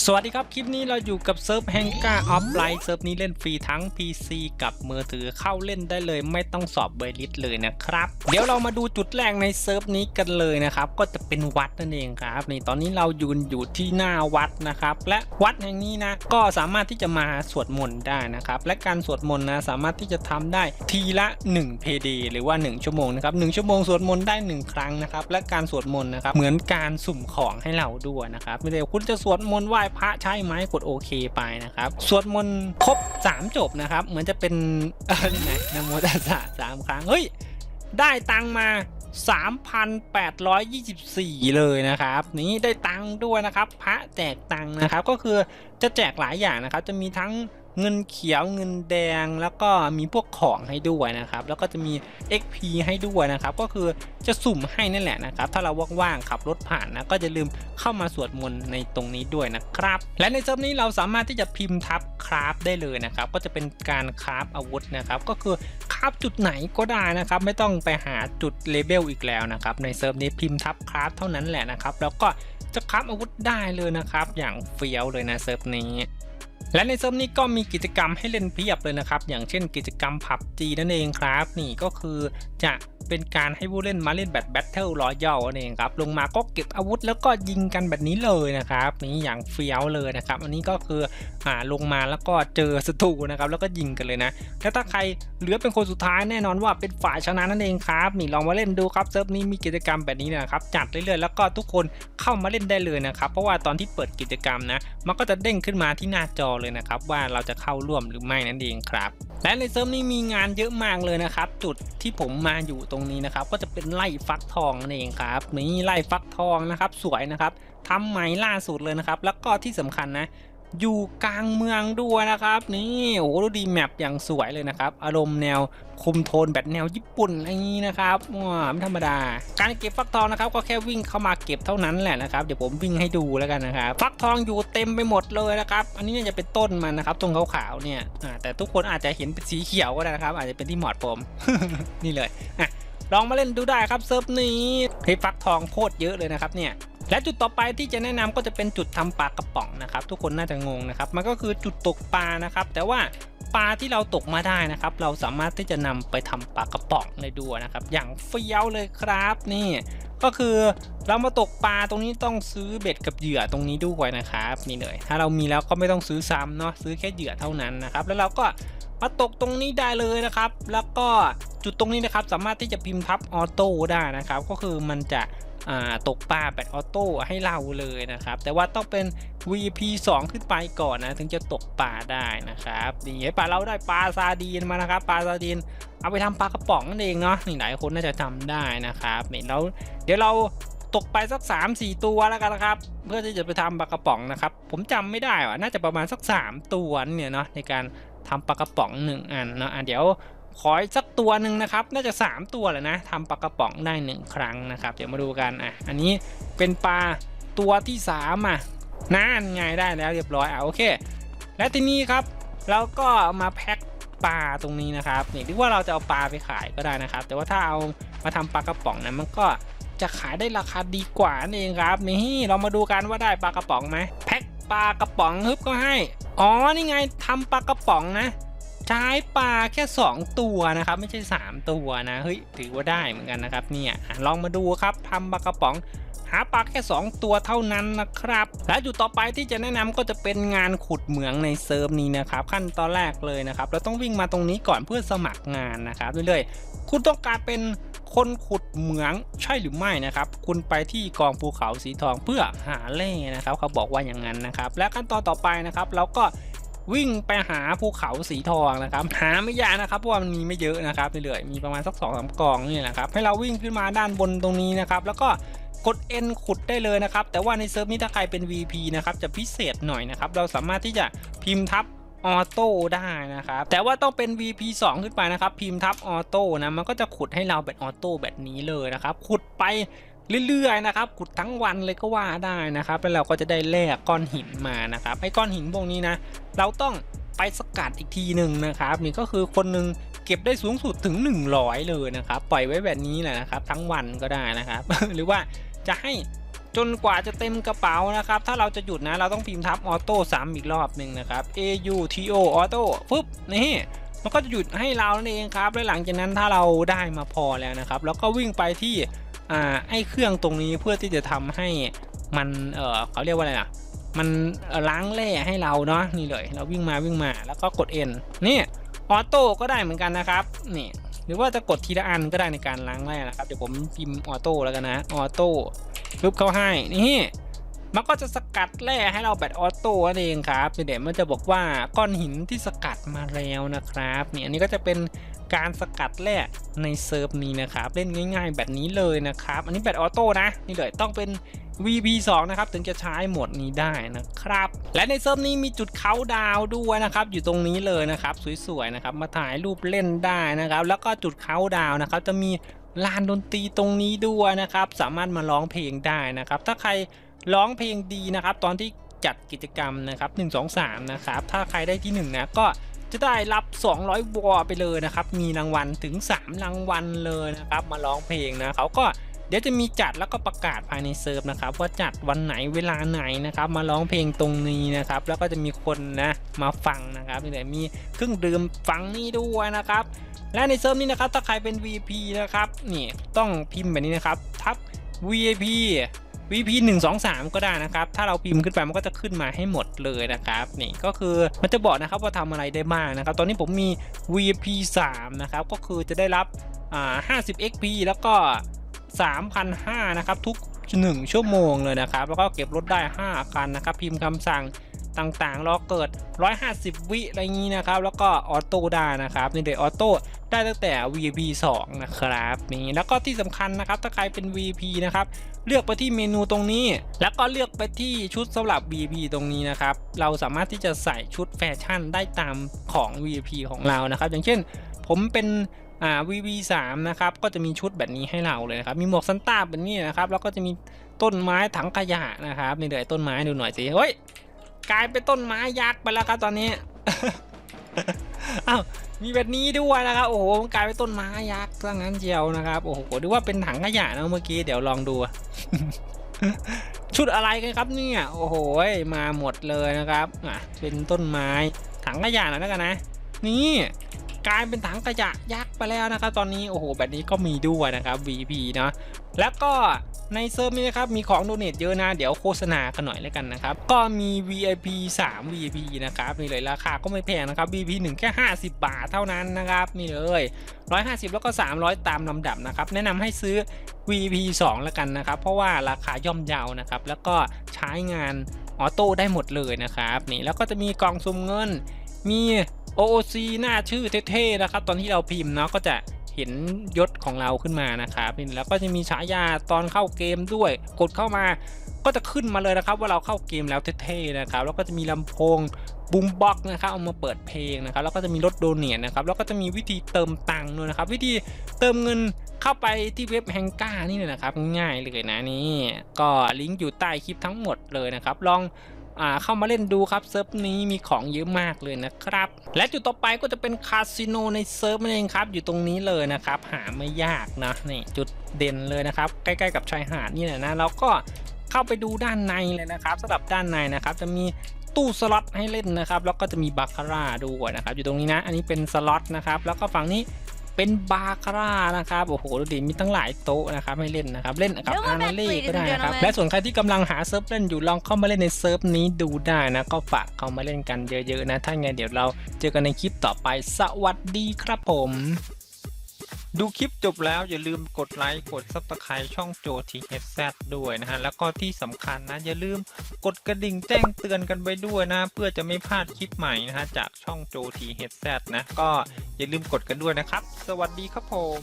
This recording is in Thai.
สวัสดีครับ คลิปนี้เราอยู่กับเซิร์ฟแฮงก้าออฟไลน์เซิร์ฟนี้เล่นฟรีทั้ง PC กับมือถือเข้าเล่นได้เลย ไม่ต้องสอบเบอร์ลิสเลยนะครับ เดี๋ยวเรามาดูจุดแรกในเซิร์ฟนี้กันเลยนะครับ ก็จะเป็นวัดนั่นเองครับนี่ตอนนี้เรายืนอยู่ที่หน้าวัดนะครับ และวัดแห่งนี้นะก็สามารถที่จะมาสวดมนต์ได้นะครับ และการสวดมนต์นะสามารถที่จะทำได้ทีละ1เพดีหรือว่า 1 ชั่วโมงนะครับ1ชั่วโมงสวดมนต์ได้ 1 ครั้งนะครับและการสวดมนต์นะครับเหมือนการสุ่มของให้เราด้วยนะครับไม่ได้คุณจะสวดมนต์ไหว้พระใช่ไหมกดโอเคไปนะครับ สวดมนต์ครบ 3 จบนะครับ เหมือนจะเป็นเออไรนะโมตัสสะสามครั้ง เฮ้ย ได้ตังมา 3,824 เลยนะครับ นี้ได้ตังด้วยนะครับ พระแจกตังนะครับ ก็คือจะแจกหลายอย่างนะครับ จะมีทั้ง เงินเขียวเงินแดงแล้วก็มีพวกของให้ด้วยนะครับ แล้วก็จะมี XP ให้ด้วยนะครับ ก็คือจะสุ่มให้นั่นแหละนะครับ ถ้าเราว่างๆขับรถผ่านนะก็จะลืมเข้ามาสวดมนต์ในตรงนี้ด้วยนะครับ และในเซิร์ฟนี้เราสามารถที่จะพิมพ์ทับคราฟได้เลยนะครับ ก็จะเป็นการคราฟอาวุธนะครับ ก็คือคราฟจุดไหนก็ได้นะครับ ไม่ต้องไปหาจุดเลเบลอีกแล้วนะครับ ในเซิร์ฟนี้พิมพ์ทับคราฟเท่านั้นแหละนะครับ แล้วก็จะคราฟอาวุธได้เลยนะครับ อย่างเฟี้ยวเลยนะเซิร์ฟนี้ และในเซิร์ฟนี้ก็มีกิจกรรมให้เล่นเพียบเลยนะครับ อย่างเช่นกิจกรรมผับจีนั่นเองครับ นี่ก็คือจะเป็นการให้ผู้เล่นมาเล่นแบบแบทเทิลรอยัลนั่นเองครับ ลงมาก็เก็บอาวุธแล้วก็ยิงกันแบบนี้เลยนะครับ นี่อย่างเฟี้ยวเลยนะครับ อันนี้ก็คืออ่าลงมาแล้วก็เจอศัตรูนะครับ แล้วก็ยิงกันเลยนะแล้วถ้าใครเหลือเป็นคนสุดท้ายแน่นอนว่าเป็นฝ่ายชนะนั่นเองครับ นี่ลองมาเล่นดูครับเซิร์ฟนี้มีกิจกรรมแบบนี้นะครับ จัดเรื่อยๆแล้วก็ทุกคนเข้ามาเล่นได้เลยนะครับ เพราะว่าตอนที่เปิดกิจกรรมนะ มันก็จะเด้งขึ้นมาที่หน้าจอเลยนะครับ ว่าเราจะเข้าร่วมหรือไม่นั่นเองครับ และในเซิร์ฟนี้มีงานเยอะมากเลยนะครับ จุดที่ผมมาอยู่ตรงนี้นะครับ ก็จะเป็นไล่ฟักทองนั่นเองครับนี่ไล่ฟักทองนะครับ สวยนะครับทำใหม่ล่าสุดเลยนะครับ แล้วก็ที่สำคัญนะ อยู่กลางเมืองด้วยนะครับ นี่โอ้โหดูดีแมปอย่างสวยเลยนะครับ อารมณ์แนวคุมโทนแบบแนวญี่ปุ่นอะไรนี้นะครับว้าไม่ธรรมดา การเก็บฟักทองนะครับ ก็แค่วิ่งเข้ามาเก็บเท่านั้นแหละนะครับเดี๋ยวผมวิ่งให้ดูแล้วกันนะครับ ฟักทองอยู่เต็มไปหมดเลยนะครับอันนี้เนี่ยจะเป็นต้นมันนะครับตรงขาวๆเนี่ยแต่ทุกคนอาจจะเห็นเป็นสีเขียวก็ได้นะครับ อาจจะเป็นที่หมอดผมนี่เลยอะลองมาเล่นดูได้ครับเซิร์ฟนี้เฮ้ยฟักทองโคตรเยอะเลยนะครับเนี่ย และจุดต่อไปที่จะแนะนำก็จะเป็นจุดทำปลากระป๋องนะครับ ทุกคนน่าจะงงนะครับ มันก็คือจุดตกปลานะครับ แต่ว่าปลาที่เราตกมาได้นะครับ เราสามารถที่จะนำไปทำปลากระป๋องได้ด้วนะครับ อย่างเฟี้ยวเลยครับนี่ ก็คือเรามาตกปลาตรงนี้ต้องซื้อเบ็ดกับเหยื่อตรงนี้ด้วยนะครับนี่เลย ถ้าเรามีแล้วก็ไม่ต้องซื้อซ้ำเนาะซื้อแค่เหยื่อเท่านั้นนะครับแล้วเราก็มาตกตรงนี้ได้เลยนะครับ แล้วก็จุดตรงนี้นะครับสามารถที่จะพิมพ์ทับออโต้ได้นะครับ ก็คือมันจะ ตกปลาแบบออโต้ให้เราเลยนะครับ แต่ว่าต้องเป็น VP 2 ขึ้นไปก่อนนะ ถึงจะตกปลาได้นะครับดีให้ปลาเราได้ปลาซาดีนมานะครับปลาซาดีนเอาไปทำปลากระป๋องนั่นเองเนาะนี่หลายคนน่าจะจำได้นะครับนี่แล้วเดี๋ยวเราตกไปสัก 3 4 ตัวแล้วกันนะครับ เพื่อที่จะไปทำปลากระป๋องนะครับ ผมจำไม่ได้ว่าน่าจะประมาณสัก 3 ตัวเนี่ยเนาะในการทำปลากระป๋องหนึ่งอันเนาะอะเดี๋ยว ขออีกสักตัวหนึ่งนะครับ น่าจะ 3 ตัวแหละนะทำปลากระป๋องได้ 1 ครั้งนะครับ เดี๋ยวมาดูกันอะอันนี้เป็นปลาตัวที่ 3 อะนั่นไงได้แล้วเรียบร้อยอะโอเค และทีนี้ครับเราก็มาแพ็คปลาตรงนี้นะครับนี่หรือว่าเราจะเอาปลาไปขายก็ได้นะครับ แต่ว่าถ้าเอามาทำปลากระป๋องนะมันก็จะขายได้ราคาดีกว่านั่นเองครับนี่เรามาดูกันว่าได้ปลากระป๋องไหมแพ็คปลากระป๋องฮึบก็ให้อ๋อนี่ไงทำปลากระป๋องนะ ช้ปลาแค่ 2 ตัวนะครับ ไม่ใช่ 3 ตัวนะเฮ้ยถือว่าได้เหมือนกันนะครับเนี่ยลองมาดูครับทำปลากระป๋องหาปลาแค่ 2 ตัวเท่านั้นนะครับ และจุดต่อไปที่จะแนะนำก็จะเป็นงานขุดเหมืองในเซิร์ฟนี้นะครับ ขั้นตอนแรกเลยนะครับ เราต้องวิ่งมาตรงนี้ก่อนเพื่อสมัครงานนะครับเรื่อยๆคุณต้องการเป็นคนขุดเหมืองใช่หรือไม่นะครับ คุณไปที่กองภูเขาสีทองเพื่อหาแร่นะครับ เขาบอกว่าอย่างนั้นนะครับ และขั้นตอนต่อไปนะครับ เราก็ วิ่งไปหาภูเขาสีทองนะครับหาไม่ยากนะครับเพราะว่ามันมีไม่เยอะนะครับเรื่อยๆมีประมาณสักสองสามกองนี่นะครับให้เราวิ่งขึ้นมาด้านบนตรงนี้นะครับแล้วก็กด N ขุดได้เลยนะครับ แต่ว่าในเซิร์ฟนี้ถ้าใครเป็น VP นะครับจะพิเศษหน่อยนะครับ เราสามารถที่จะพิมพ์ทับออโต้ได้นะครับ แต่ว่าต้องเป็น VP 2 ขึ้นไปนะครับ พิมพ์ทับออโต้นะ มันก็จะขุดให้เราแบบออโต้แบบนี้เลยนะครับ ขุดไป เรื่อยๆนะครับขุดทั้งวันเลยก็ว่าได้นะครับ แล้วเราก็จะได้แร่ก้อนหินมานะครับไอ้ก้อนหินพวกนี้นะ เราต้องไปสกัดอีกทีหนึ่งนะครับนี่ก็คือคนหนึ่งเก็บได้สูงสุดถึง 100 เลยนะครับ ปล่อยไว้แบบนี้แหละนะครับ ทั้งวันก็ได้นะครับ หรือว่าจะให้จนกว่าจะเต็มกระเป๋านะครับ ถ้าเราจะหยุดนะเราต้องพิมพ์ทับออโต้ซ้ำอีกรอบหนึ่งนะครับ A U T O ออโต้ปุ๊บนี่มันก็จะหยุดให้เรานั่นเองครับและหลังจากนั้นถ้าเราได้มาพอแล้วนะครับ แล้วก็วิ่งไปที่ อ่าไอ้เครื่องตรงนี้เพื่อที่จะทำให้มันเออเขาเรียกว่าอะไรนะมันล้างแร่ให้เราเนาะนี่เลย เราวิ่งมาวิ่งมาแล้วก็กด N นี่ออโต้ก็ได้เหมือนกันนะครับนี่หรือว่าจะกดทีละอันก็ได้ในการล้างแร่นะครับเดี๋ยวผมพิมพ์ออโต้แล้วกันนะออโต้ปึ๊บเข้าให้นี่มันก็จะสกัดแร่ให้เราแบบออโต้นั่นเองครับเดี๋ยวมันจะบอกว่าก้อนหินที่สกัดมาแล้วนะครับนี่อันนี้ก็จะเป็น การสกัดแร่ในเซิร์ฟนี้นะครับ เล่นง่าย ๆ แบบนี้เลยนะครับ อันนี้แบบออโต้นะนี่เลยต้องเป็น VP2 นะครับถึงจะใช้หมดนี้ได้นะครับ และในเซิร์ฟนี้มีจุดเขาดาวด้วยนะครับ อยู่ตรงนี้เลยนะครับสวยๆนะครับมาถ่ายรูปเล่นได้นะครับ แล้วก็จุดเขาดาวน์นะครับ จะมีลานดนตรีตรงนี้ด้วยนะครับ สามารถมาร้องเพลงได้นะครับ ถ้าใครร้องเพลงดีนะครับ ตอนที่จัดกิจกรรมนะครับ 1 2 3 นะครับ ถ้าใครได้ที่ 1 นะก็ จะได้รับ 200 วอไปเลยนะครับ มีรางวัลถึง 3 รางวัลเลยนะครับ มาร้องเพลงนะเขาก็เดี๋ยวจะมีจัดแล้วก็ประกาศภายในเซิร์ฟนะครับว่าจัดวันไหนเวลาไหนนะครับ มาร้องเพลงตรงนี้นะครับ แล้วก็จะมีคนนะมาฟังนะครับนี่มีเครื่องดื่มฟังนี่ด้วยนะครับ และในเซิร์ฟนี้นะครับถ้าใครเป็น VP นะครับนี่ต้องพิมพ์แบบนี้นะครับทับ VIP VP 1 2 3 ก็ได้นะครับ ถ้าเราพิมพ์ขึ้นไปมันก็จะขึ้นมาให้หมดเลยนะครับนี่ก็คือมันจะบอกนะครับว่าทำอะไรได้บ้างนะครับ ตอนนี้ผมมี VP 3นะครับก็คือจะได้รับอ่า50 XP แล้วก็3,500นะครับทุก 1 ชั่วโมงเลยนะครับ แล้วก็เก็บรถได้ 5 คันนะครับ พิมพ์คำสั่งต่างๆ รอเกิด 150 วิอะไรงี้นะครับ แล้วก็ออโต้ได้นะครับ นี่เดี๋ยวออโต้ ได้ตั้งแต่ VP 2 นะครับนี่แล้วก็ที่สำคัญนะครับถ้าใครเป็น VP นะครับเลือกไปที่เมนูตรงนี้ แล้วก็เลือกไปที่ชุดสำหรับ VP ตรงนี้นะครับเราสามารถที่จะใส่ชุดแฟชั่นได้ตามของ VP ของเรานะครับ อย่างเช่น ผมเป็นอ่า VP 3นะครับก็จะมีชุดแบบนี้ให้เราเลยนะครับมีหมวกซันต้าแบบนี้นะครับแล้วก็จะมีต้นไม้ถังขยะนะครับนี่เลยต้นไม้ดูหน่อยสิเฮ้ยกลายเป็นต้นไม้ยักษ์ไปแล้วครับตอนนี้ อ้าวมีแบบนี้ด้วยนะครับโอ้โหมันกลายเป็นต้นไม้ยักษ์ซะงั้นเจียวนะครับโอ้โหดูว่าเป็นถังขยะนะเมื่อกี้เดี๋ยวลองดูชุดอะไรกันครับเนี่ยโอ้โหมาหมดเลยนะครับอะเป็นต้นไม้ถังขยะน่อยแล้วกันนะ นี่กลายเป็นถังขยะยักษ์ไปแล้วนะครับ ตอนนี้โอ้โหแบบนี้ก็มีด้วยนะครับ VP เนาะแล้วก็ ในเซิร์ฟนี้นะครับมีของโดเนทเยอะนะ เดี๋ยวโฆษณากันหน่อยแล้วกันนะครับ ก็มี VIP 3 VIP นะครับนี่เลยราคาก็ไม่แพงนะครับ VIP 1 แค่ 50 บาทเท่านั้นนะครับนี่เลย 150 แล้วก็ 300 ตามลำดับนะครับ แนะนำให้ซื้อ VIP 2 แล้วกันนะครับ เพราะว่าราคาย่อมเยาวนะครับ แล้วก็ใช้งานออโต้ได้หมดเลยนะครับนี่แล้วก็จะมีกล่องซุมเงินมี OOC หน้าชื่อเท่ๆนะครับ ตอนที่เราพิมพ์เนาะก็จะ เห็นยศของเราขึ้นมานะครับนี่แล้วก็จะมีฉายาตอนเข้าเกมด้วย กดเข้ามาก็จะขึ้นมาเลยนะครับ ว่าเราเข้าเกมแล้วเท่ๆนะครับ แล้วก็จะมีลำโพงบูมบ็อกนะครับเอามาเปิดเพลงนะครับ แล้วก็จะมีรถโดเนทนะครับ แล้วก็จะมีวิธีเติมตังค์ด้วยนะครับ วิธีเติมเงินเข้าไปที่เว็บแฮงก้านี่เลยนะครับ ง่ายเลยนะนี่ก็ลิงก์อยู่ใต้คลิปทั้งหมดเลยนะครับ ลอง เข้ามาเล่นดูครับเซิร์ฟนี้มีของเยอะมากเลยนะครับ และจุดต่อไปก็จะเป็นคาสิโนในเซิร์ฟนั่นเองครับ อยู่ตรงนี้เลยนะครับ หาไม่ยากนะนี่จุดเด่นเลยนะครับ ใกล้ๆกับชายหาดนี่แหละนะแล้วก็เข้าไปดูด้านในเลยนะครับสำหรับด้านในนะครับจะมีตู้สล็อตให้เล่นนะครับ แล้วก็จะมีบาคาร่าด้วยนะครับ อยู่ตรงนี้นะ อันนี้เป็นสล็อตนะครับ แล้วก็ฝั่งนี้ เป็นบาคาร่านะครับโอ้โหดูดิมีตั้งหลายโต๊ะนะครับให้เล่นนะครับเล่นกับเดี๋ยวอามานาเล่ Ladies ก็ได้ and นะครับ gentlemen และส่วนใครที่กำลังหาเซิร์ฟเล่นอยู่ลองเข้ามาเล่นในเซิร์ฟนี้ดูได้นะก็ฝากเข้ามาเล่นกันเยอะๆนะถ้าไงเดี๋ยวเราเจอกันในคลิปต่อไปสวัสดีครับผม ดูคลิปจบแล้วอย่าลืมกดไลค์กดซับสไครต์ช่องโจทีเฮดแซด้วยนะฮะแล้วก็ที่สำคัญนะอย่าลืมกดกระดิ่งแจ้งเตือนกันไว้ด้วยนะ เพื่อจะไม่พลาดคลิปใหม่นะฮะจากช่องโจทีเฮดแซนะก็ อย่าลืมกดกันด้วยนะครับ สวัสดีครับผม